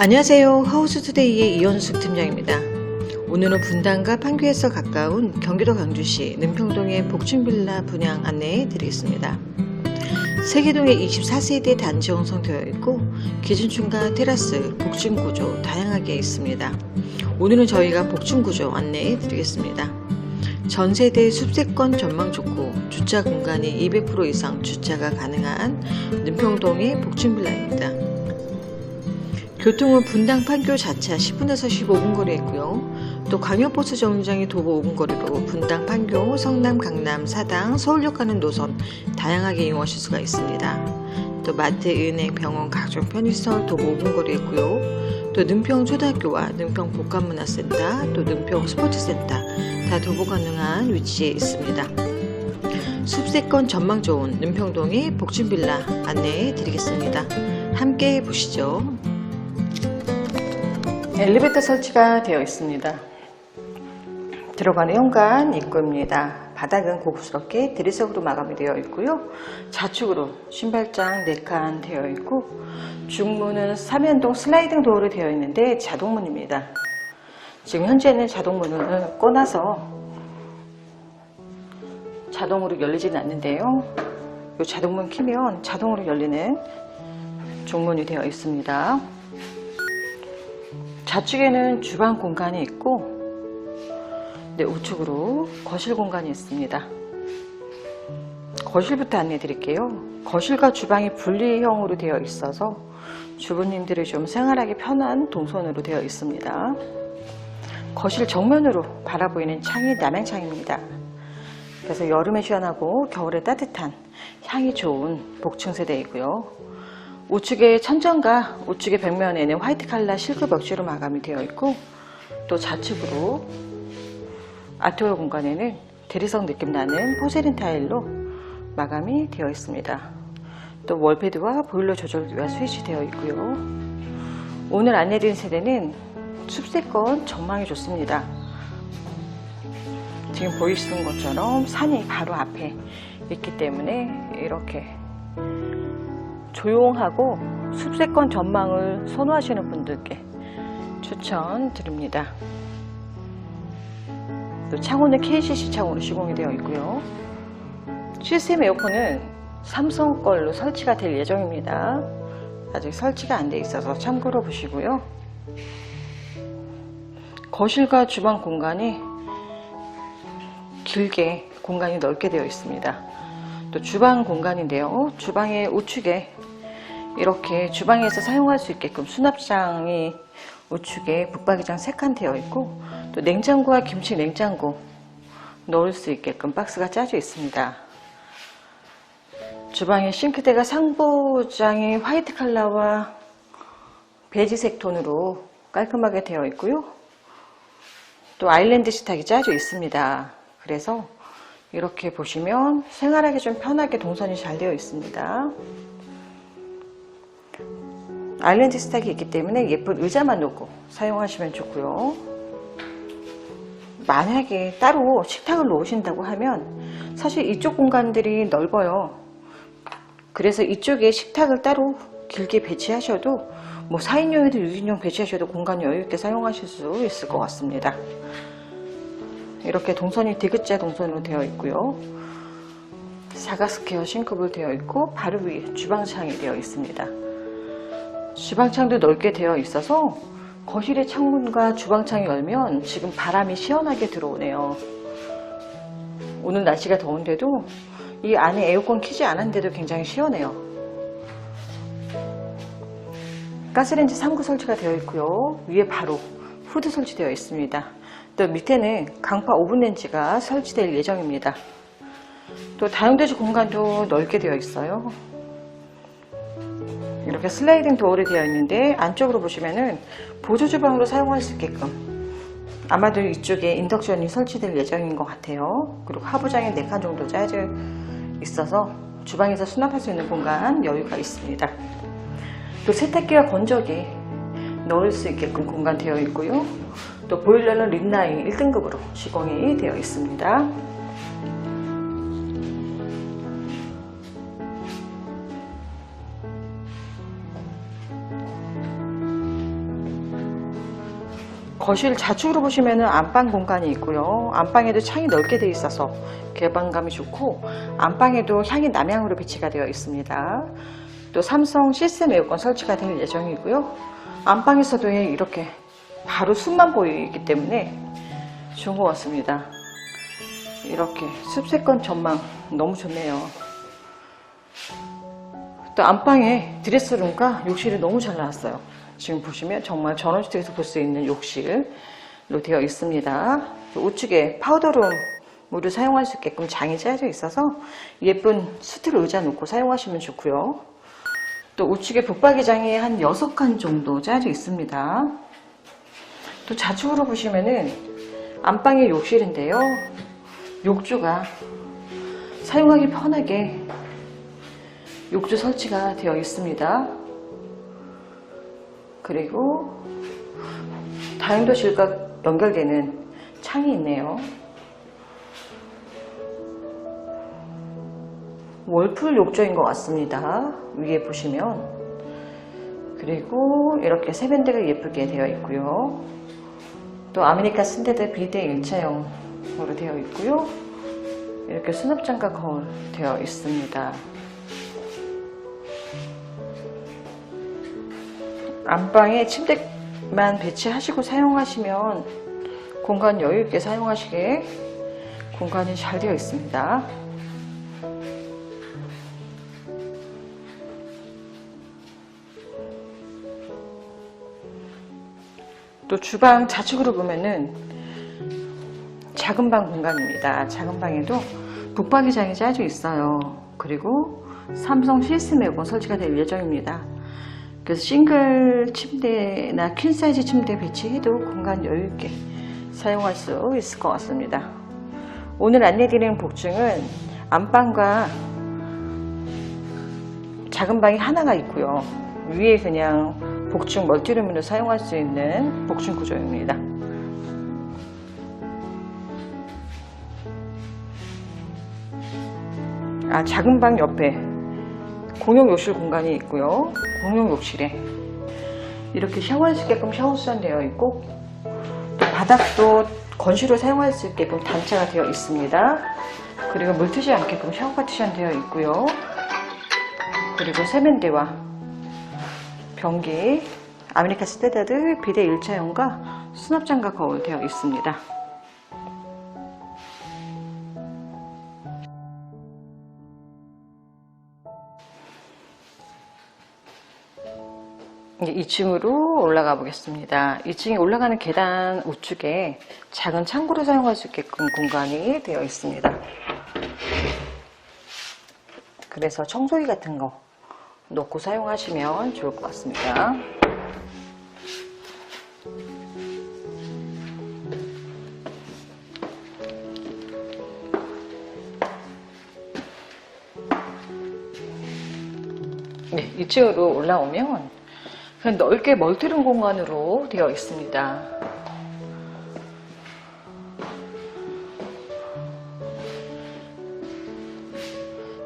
안녕하세요. 하우스투데이의 이현숙 팀장입니다. 오늘은 분당과 판교에서 가까운 경기도 강주시 능평동의 복층빌라 분양 안내해 드리겠습니다. 세계동에 24세대 단지 형성되어 있고 기준층과 테라스, 복층 구조 다양하게 있습니다. 오늘은 저희가 복층 구조 안내해 드리겠습니다. 전세대 숲세권 전망 좋고 주차 공간이 200% 이상 주차가 가능한 능평동의 복층빌라입니다. 교통은 분당 판교 자차 10분에서 15분 거리에 있고요. 또 광역버스 정류장이 도보 5분 거리로 분당 판교 성남 강남 사당 서울역 가는 노선 다양하게 이용하실 수가 있습니다. 또 마트 은행 병원 각종 편의시설 도보 5분 거리에 있고요. 또 능평 초등학교와 능평 복합문화센터 또 능평 스포츠센터 다 도보 가능한 위치에 있습니다. 숲세권 전망 좋은 능평동의 복층빌라 안내해 드리겠습니다. 함께 보시죠. 엘리베이터 설치가 되어 있습니다. 들어가는 현관 입구입니다. 바닥은 고급스럽게 대리석으로 마감이 되어 있고요. 좌측으로 신발장 4칸 되어 있고 중문은 삼연동 슬라이딩 도어로 되어 있는데 자동문입니다. 지금 현재는 자동문을 꺼놔서 자동으로 열리지는 않는데요. 이 자동문 키면 자동으로 열리는 중문이 되어 있습니다. 좌측에는 주방 공간이 있고 네, 우측으로 거실 공간이 있습니다. 거실부터 안내해 드릴게요. 거실과 주방이 분리형으로 되어 있어서 주부님들이 좀 생활하기 편한 동선으로 되어 있습니다. 거실 정면으로 바라보이는 창이 남향창입니다. 그래서 여름에 시원하고 겨울에 따뜻한 향이 좋은 복층 세대이고요. 우측의 천정과 우측의 벽면에는 화이트 칼라 실크 벽지로 마감이 되어 있고 또 좌측으로 아트월 공간에는 대리석 느낌 나는 포세린 타일로 마감이 되어 있습니다. 또 월패드와 보일러 조절 위한 스위치 되어 있고요. 오늘 안내드린 세대는 숲세권 전망이 좋습니다. 지금 보이시는 것처럼 산이 바로 앞에 있기 때문에 이렇게 조용하고 숲세권 전망을 선호하시는 분들께 추천드립니다. 또 창호는 KCC 창호로 시공이 되어 있고요. 시스템 에어컨은 삼성 걸로 설치가 될 예정입니다. 아직 설치가 안 돼 있어서 참고로 보시고요. 거실과 주방 공간이 길게 공간이 넓게 되어 있습니다. 또 주방 공간인데요. 주방의 우측에 이렇게 주방에서 사용할 수 있게끔 수납장이 우측에 북박이장 3칸 되어 있고 또 냉장고와 김치 냉장고 넣을 수 있게끔 박스가 짜져 있습니다. 주방의 싱크대가 상부장이 화이트 컬러와 베지색 톤으로 깔끔하게 되어 있고요. 또 아일랜드 식탁이 짜져 있습니다. 그래서 이렇게 보시면 생활하기 좀 편하게 동선이 잘 되어 있습니다. 아일랜드 스탁이 있기 때문에 예쁜 의자만 놓고 사용하시면 좋고요. 만약에 따로 식탁을 놓으신다고 하면 사실 이쪽 공간들이 넓어요. 그래서 이쪽에 식탁을 따로 길게 배치하셔도 뭐 4인용이든 6인용 배치하셔도 공간 여유있게 사용하실 수 있을 것 같습니다. 이렇게 동선이 디귿자 동선으로 되어 있고요. 사각스퀘어 싱크볼 되어 있고 바로 위에 주방창이 되어 있습니다. 주방창도 넓게 되어 있어서 거실의 창문과 주방창이 열면 지금 바람이 시원하게 들어오네요. 오늘 날씨가 더운데도 이 안에 에어컨 키지 않았는데도 굉장히 시원해요. 가스레인지 3구 설치가 되어 있고요. 위에 바로 후드 설치되어 있습니다. 또 밑에는 강파 오븐렌지가 설치될 예정입니다. 또 다용도실 공간도 넓게 되어 있어요. 이렇게 슬라이딩 도어로 되어 있는데 안쪽으로 보시면은 보조 주방으로 사용할 수 있게끔 아마도 이쪽에 인덕션이 설치될 예정인 것 같아요. 그리고 하부장에 4칸 정도 짜져 있어서 주방에서 수납할 수 있는 공간 여유가 있습니다. 또 세탁기가 건조기 넣을 수 있게끔 공간 되어 있고요. 또 보일러는 린나인 1등급으로 시공이 되어 있습니다. 거실 좌측으로 보시면 안방 공간이 있고요. 안방에도 창이 넓게 되어 있어서 개방감이 좋고 안방에도 향이 남향으로 배치가 되어 있습니다. 또 삼성 시스템 에어컨 설치가 될 예정이고요. 안방에서도 이렇게 바로 숲만 보이기 때문에 좋은 것 같습니다. 이렇게 숲세권 전망 너무 좋네요. 또 안방에 드레스룸과 욕실이 너무 잘 나왔어요. 지금 보시면 정말 전원주택에서 볼 수 있는 욕실로 되어 있습니다. 또 우측에 파우더룸으로 사용할 수 있게끔 장이 짜여져 있어서 예쁜 수틀 의자 놓고 사용하시면 좋고요. 또 우측에 붙박이장이 한 6칸 정도 짜여져 있습니다. 또 좌측으로 보시면은 안방의 욕실인데요. 욕조가 사용하기 편하게 욕조 설치가 되어 있습니다. 그리고 다용도실과 연결되는 창이 있네요. 월풀 욕조인 것 같습니다. 위에 보시면 그리고 이렇게 세면대가 예쁘게 되어 있고요. 또 아메리카 스탠다드 비대 일체형으로 되어 있고요. 이렇게 수납장과 거울 되어 있습니다. 안방에 침대만 배치하시고 사용하시면 공간 여유 있게 사용하시게 공간이 잘 되어 있습니다. 또 주방 좌측으로 보면은 작은 방 공간입니다. 작은 방에도 북박이장이 짜져 있어요. 그리고 삼성 에어컨 설치가 될 예정입니다. 그래서 싱글 침대나 퀸 사이즈 침대 배치해도 공간 여유 있게 사용할 수 있을 것 같습니다. 오늘 안내드리는 복층은 안방과 작은 방이 하나가 있고요. 위에 그냥 복층 멀티룸으로 사용할 수 있는 복층 구조입니다. 아, 작은 방 옆에 공용 욕실 공간이 있고요. 공용 욕실에 이렇게 샤워할 수 있게끔 샤워 수전 되어 있고 또 바닥도 건시로 사용할 수 있게끔 단차가 되어 있습니다. 그리고 물 트지 않게끔 샤워 파티션 되어 있고요. 그리고 세면대와 변기, 아메리카 스테다드 비대 일차형과 수납장과 거울 되어 있습니다. 이제 2층으로 올라가 보겠습니다. 2층에 올라가는 계단 우측에 작은 창고를 사용할 수 있게끔 공간이 되어 있습니다. 그래서 청소기 같은 거 놓고 사용하시면 좋을 것 같습니다. 네, 2층으로 올라오면 그냥 넓게 멀티룸 공간으로 되어 있습니다.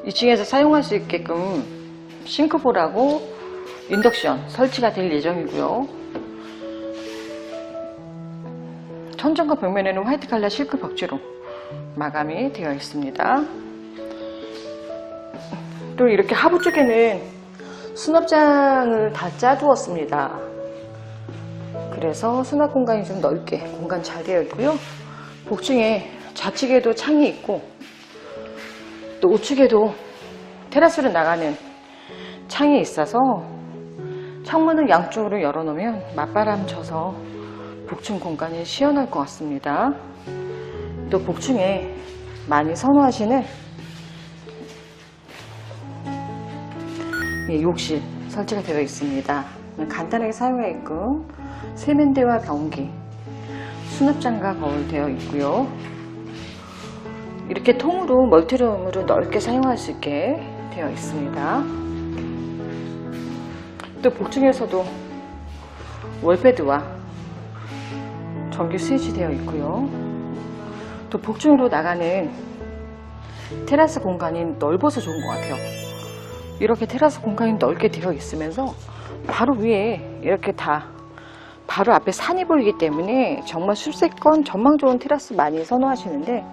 이층에서 사용할 수 있게끔 싱크볼하고 인덕션 설치가 될 예정이고요. 천정과 벽면에는 화이트 칼라 실크 벽지로 마감이 되어 있습니다. 또 이렇게 하부 쪽에는 수납장을 다 짜두었습니다. 그래서 수납 공간이 좀 넓게 공간 잘 되어 있고요. 복층에 좌측에도 창이 있고 또 우측에도 테라스로 나가는 창이 있어서 창문을 양쪽으로 열어놓으면 맞바람 져서 복층 공간이 시원할 것 같습니다. 또 복층에 많이 선호하시는 예, 욕실 설치가 되어 있습니다. 간단하게 사용하게끔 세면대와 변기, 수납장과 거울 되어 있고요. 이렇게 통으로 멀티룸으로 넓게 사용할 수 있게 되어 있습니다. 또 복층에서도 월베드와 전기 스위치 되어 있고요. 또 복층으로 나가는 테라스 공간이 넓어서 좋은 것 같아요. 이렇게 테라스 공간이 넓게 되어 있으면서 바로 위에 이렇게 다 바로 앞에 산이 보이기 때문에 정말 숲세권 전망 좋은 테라스 많이 선호하시는데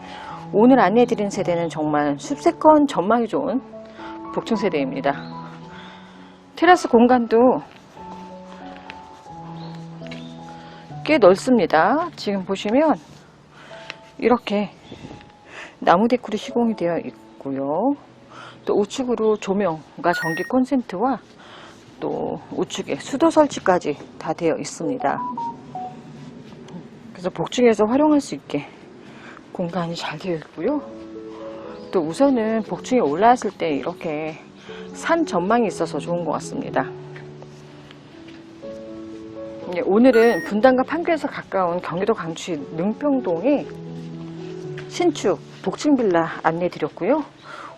오늘 안내해드린 세대는 정말 숲세권 전망이 좋은 복층 세대입니다. 테라스 공간도 꽤 넓습니다. 지금 보시면 이렇게 나무 데코로 시공이 되어 있고요. 또 우측으로 조명과 전기 콘센트와 또 우측에 수도 설치까지 다 되어 있습니다. 그래서 복층에서 활용할 수 있게 공간이 잘 되어 있고요. 또 우선은 복층에 올라왔을 때 이렇게 산 전망이 있어서 좋은 것 같습니다. 예, 오늘은 분당과 판교에서 가까운 경기도 강주시 능평동에 신축 복층 빌라 안내 드렸고요.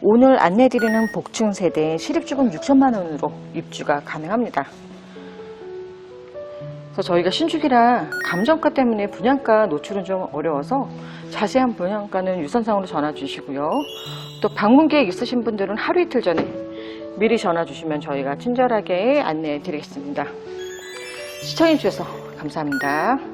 오늘 안내 드리는 복층 세대 실입주금 6천만 원으로 입주가 가능합니다. 그래서 저희가 신축이라 감정가 때문에 분양가 노출은 좀 어려워서 자세한 분양가는 유선상으로 전화 주시고요. 또 방문 계획 있으신 분들은 하루 이틀 전에 미리 전화 주시면 저희가 친절하게 안내해 드리겠습니다. 시청해 주셔서 감사합니다.